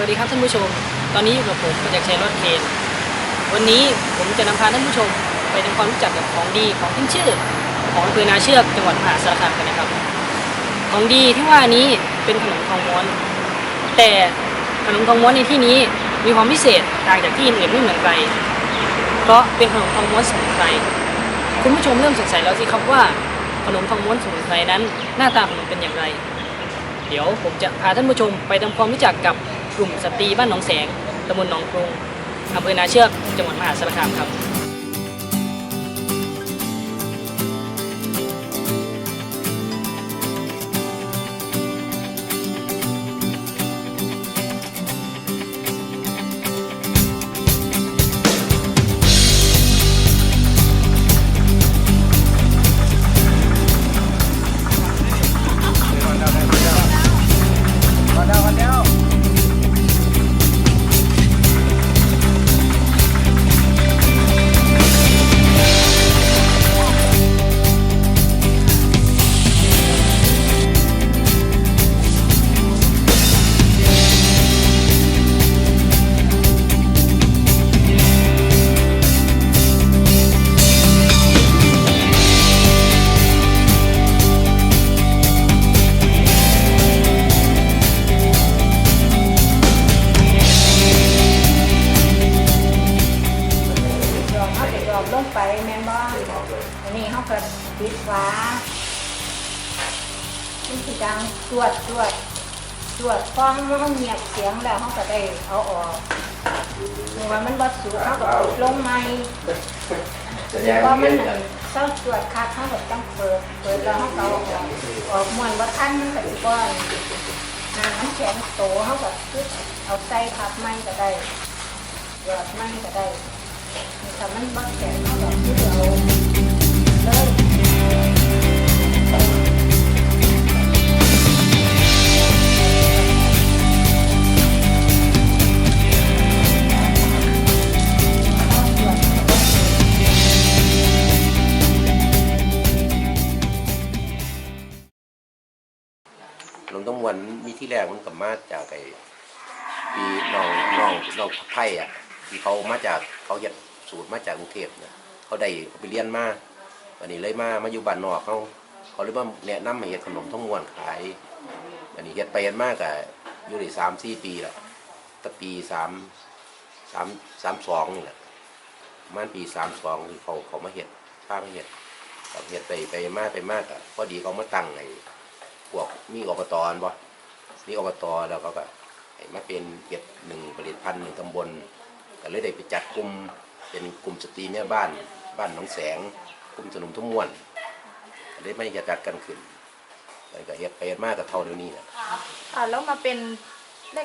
สวัสดีครับท่านผู้ชม ตอนนี้อยู่กับผมประจักษ์ชัยรถเคนวันนี้ผมจะนำพาท่านผู้ชมไปทำความรู้จักกับของดีของขึ้นชื่อ ของอำเภอนาเชือกจังหวัดมหาสารคามกันนะครับ ของดีที่ว่านี้เป็นขนมทองม้วน แต่ขนมทองม้วนในที่นี้มีความพิเศษต่างจากที่อื่นไม่เหมือนใครเพราะเป็นขนมทองม้วนสมุนไพรคุณผู้ชมเริ่มสงสัยแล้วสิครับว่าขนมทองม้วนสมุนไพรนั้น หน้าตาของมันเป็นอย่างไร เดี๋ยวผมจะพาท่านผู้ชมไปทำความรู้จักกับ กลุ่มสตรีบ้านหนองแสงตำบลหนองกรุงอำเภอนาเชือกจังหวัดมหาสารคามครับ ตรวจตรวจตรวจฟังมันเงียบเสียงแล้วเขาก็ได้เอาออกหรือว่ามันบดสูเขาก็ปิดลงใหม่แสดงว่าว่ามัมันนเศร้าตรวจคัดเขาก็ต้องเปิดเปิดแล้วเขาก็เอาออกออกมวนว่าท่านมันก็สิก้อนอ่ามันแข็งโตเขาก็คือเอาใส่พับไม้ก็ได้หยอดไม้ก็ได้แต่มันบักแข็งเขาแบบที่เราเลย ที่แรกมันกับมาจากไอ้ปีน้องน้องน้องไทยอะที่เขามาจากเขาเฮ็ดสูตรมาจากกรุงเทพนะเขาได้เขาไปเรียนมาวันนี้เลยมามาอยู่บ้านนอกเขาเขาเลยมาแนะนำให้เฮ็ดขนมท้งมวนขายวันนี้เฮ็ดไปเฮ็ดมากอะอยู่ได้สามสี่ปีละตั้งปีสามสามสามสองนี่แหละมันปีสามสองที่เขาเขามาเฮ็ดพามาเฮ็ดกับเฮ็ดไปไปมากไปมากอะพอดีเขามาตั้งไอ้พวกมีอบตอนบ่ มีอบตแล้วก็ก็ให้มาเป็นเก็ดหนึ่งผลิตภัณฑ์หนึ่งตำบลก็เลยได้ไปจัดกลุ่มเป็นกลุ่มสตรีแม่บ้านบ้านหนองแสงกลุ่มสนุมทุ่มม่วนก็เลยไม่จะจัดกันขึ้นแล้วก็เฮ็ดไปเฮ็ดมากกับเท่าเดี๋ยวนี้นะอ่าแล้วมาเป็น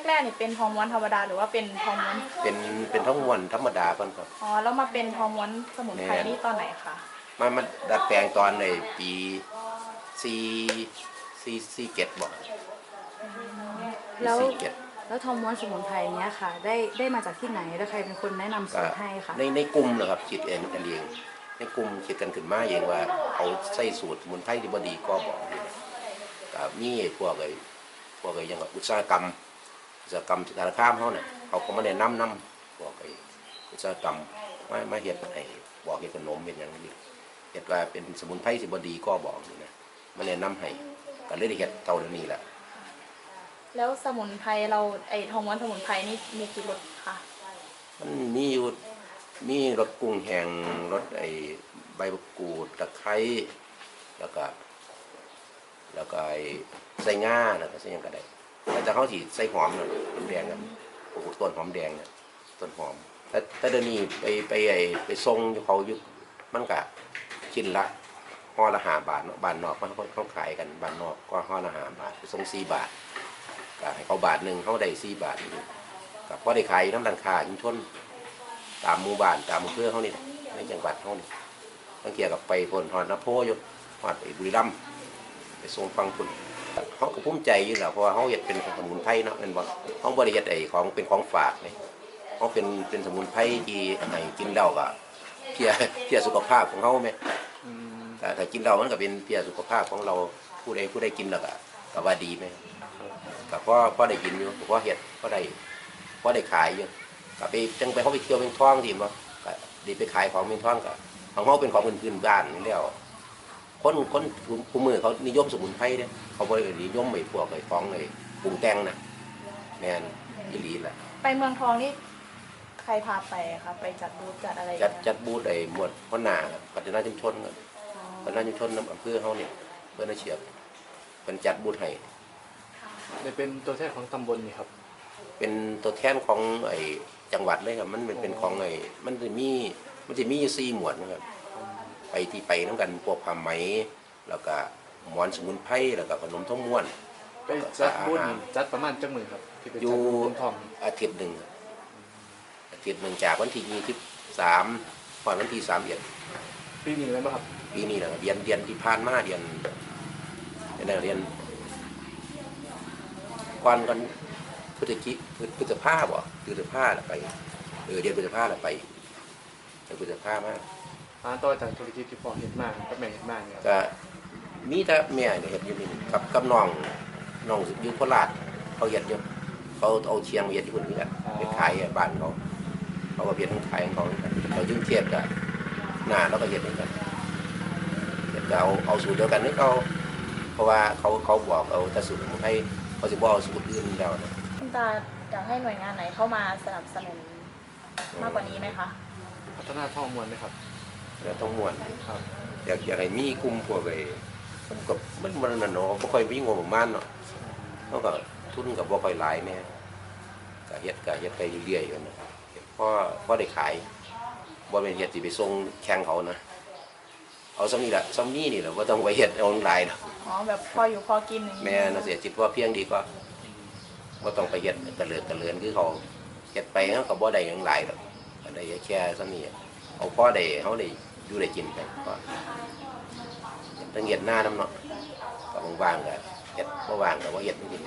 แรกๆนี่เป็นทองม้วนธรรมดาหรือว่าเป็นทองม้วนเป็นเป็นท้องม่วนธรรมดาก่อนครับอ๋อแล้วมาเป็นทองม้วนสมุนไพรแม่นนี่ตอนไหนคะมามาดัดแปลงตอนในปีสี่สี่สี่เจ็ดบอก แล้วสี่เจ็ดแล้วทองม้วนสมุนไพรเนี้ยค่ะ ได้ได้มาจากที่ไหนแล้วใครเป็นคนแนะนำสูตรให้ค่ะในในกลุ่มนะครับคิดเองกันเอง ในกลุ่มคิดกันขึ้นมาเองว่าเอาใส่สูตรสมุนไพรที่บดีก็บอกนี่นะก็มีพวกไอ้พวกไอ้อยังกับอุตสาหกรรมอุตสาหกรรมสารคามเขาเนี่ยเขาก็มาแนะนำนำพวกไอ้อุตสาหกรรมมามาเฮ็ดไอ้บอกเฮ็ดขนมเป็นอย่างนี้เฮ็ดว่าเป็นสมุนไพรสิบดีก็บอกนี่นะมาแนะนำให้ก็เลยได้เฮ็ดเท่าเดี๋ยวนี้แหละ แล้วสมุนไพรเราไอทองม้วนสมุนไพรนี่มีกี่รสคะมันมีอยู่มีรสกุ้งแห้งรสไอใบมะกรูดตะไคร้แล้วก็ แล้วก็ไอ้ใส่ง่าแล้วก็ใส่ยังก็ได้แต่จะเขาที่ใส่หอมน่ะหอมแดงกันปลูกต้นหอมแดงเนี่ยต้นหอมแต่แต่เดี๋ยวนี้ไปไปไอไปทรงเขายู่มันก็ชิ้นละห่อละหาบาทเนาะบานนอกเขาเขาขายกันบานนอกก็ห่อละหาบาททรงสี่บาท ก็ให้เขาบาทหนึ่งเขาได้สี่บาทอยู่กับพอได้ขายอยู่น้ำดันคาชุมชนตามหมู่บ้านตามอำเภอเขานี่ในจังหวัดเขานี่ตั้งเกี่ยวกับไปพลหอดนาโพอยู่หอดไอ้บุรีรัมย์ไปส่งฟังคุณเขาก็ภูมิใจอยู่แหละเพราะว่าเขาเห็ดเป็นสมุนไพรเนาะเป็นบ่เขาบริเฮ็ดไอ้ของเป็นของฝากเนี่ยเขาเป็นเป็นสมุนไพรที่ให้กินแล้วก็เพียเพียสุขภาพของเขาไหมแต่ถ้ากินเรามันก็เป็นเพียสุขภาพของเราผู้ใดผู้ใดกินแล้วก็ก็ว่าดีไหม ก็เพราะเพราะได้กินอยู่เพราะเห็ดเพราะได้พอได้ขายอยู่ก็ไปจังไปเขาไปเที่ยวเป็นท่องดีบ่ก็ดีไปขายของเป็นท่องก็ของเขาเป็นของพื้นพื้นบ้านนี่แล้วคนคนผู้มือเขานิยมสมุนไพรเนี่ยเขาบ่ได้นิยมไอ้พวกไอ้ของไอ้ปรุงแต่งนะแม่นอีหลีแหละไปเมืองทองนี่ใครพาไปอะคะไปจัดบูธจัดอะไรอย่างจัดเงี้ยจัดบูธไอ้หมวดพ่อหน้าครับพัฒนาชุมชนครับพัฒนาชุมชนน้ำอำเภอเฮาเนี่ยเพื่อนอาเชียบเป็นจัดบูธให้ ได้เป็นตัวแทนของตำบลนี่ครับ เป็นตัวแทนของไอ้จังหวัดเลยครับ มันเป็นเป็นของไอ้มันจะมีมันจะมีอยู่สี่หมวดนะครับ ไปที่ไปน้ำกันพวกผ้าไหม แล้วก็หมอนสมุนไพรแล้วก็ขนมท้องม้วน ไปจัดบุญจัดประมาณจังมือครับที่เป็นอยู่จัดบุญทองอาทิตย์หนึ่งครับอาทิตย์หนึ่งจากวันที่ยี่สิบสามพอวันที่สามเดือนปีนี้เลยป่ะครับปีนี้นะครับเดือนเดือนที่ผ่านมาเดือนเดือนเดือน ก่อนกันพฤศจิพฤพฤษภาบ่พฤษภาน่ะไปเออเดือนพฤษภาน่ะไปเดือนพฤษภามากร้านต่อจากธุรกิจที่พ่อเห็นมากกับแม่เห็นมากเนี่ยครับก็มีแต่แม่เนี่ยเห็ดอยู่นี่กับกับน้องน้องอยู่โคราชเขาเห็ดอยู่เขาเอาเชียงมาเห็ดอยู่คนนี้กันไปขายบ้านเขาเขาก็เห็ดขายของเขาเหมือนกันเรายุ่งเทียบกับหน้าเราก็เห็ดเหมือนกันเห็ดก็เอาเอาสูตรเดียวกันนี่เขาเพราะว่าเขาเขาบอกเอาแต่สูตรของไทย เขาจะบอกเอาสูตรอื่นแล้วนะคุณตาอยากให้หน่วยงานไหนเข้ามาสนับสนุนมากกว่านี้ไหมคะ พัฒนาท่องมวลไหมครับ แล้วต้องมวนครับ อยากอยากให้มีกลุ่มพวกไอ้มันกับมันมันนั่นเนาะบ่ค่อยมีงบประมาณเนาะเขาก็ทุนกับบ่ค่อยหลายแน่ก็เฮ็ดก็เฮ็ดไปเรื่อยๆกันนะเฮ็ดพอพอได้ขายบ่เป็นเฮ็ดสิไปส่งแข่งเขานะ เอาซ้ำนี่แหละซ้ำนี่นี่แหละบ่ต้องไปเฮ็ดเอาหลายนะอ๋อแบบพออยู่พอกินอย่างนี้แม่น่ะเสียจิตว่าเพียงดีกว่าบ่ต้องไปเฮ็ดตะเลิดตะเลือนคือเขาเฮ็ดไปเขาก็บ่ได้หยังหลายดอกก็ได้แค่ซ้ำนี่เอาพอได้เฮาได้อยู่ได้กินไปก็ตั้งเห็ดหน้าน้ำเนาะก็ว่างๆก็เห็ดบ่ว่างก็บ่เห็ดจริง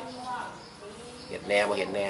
ๆเห็ดแหน่บ่เห็ดแหน่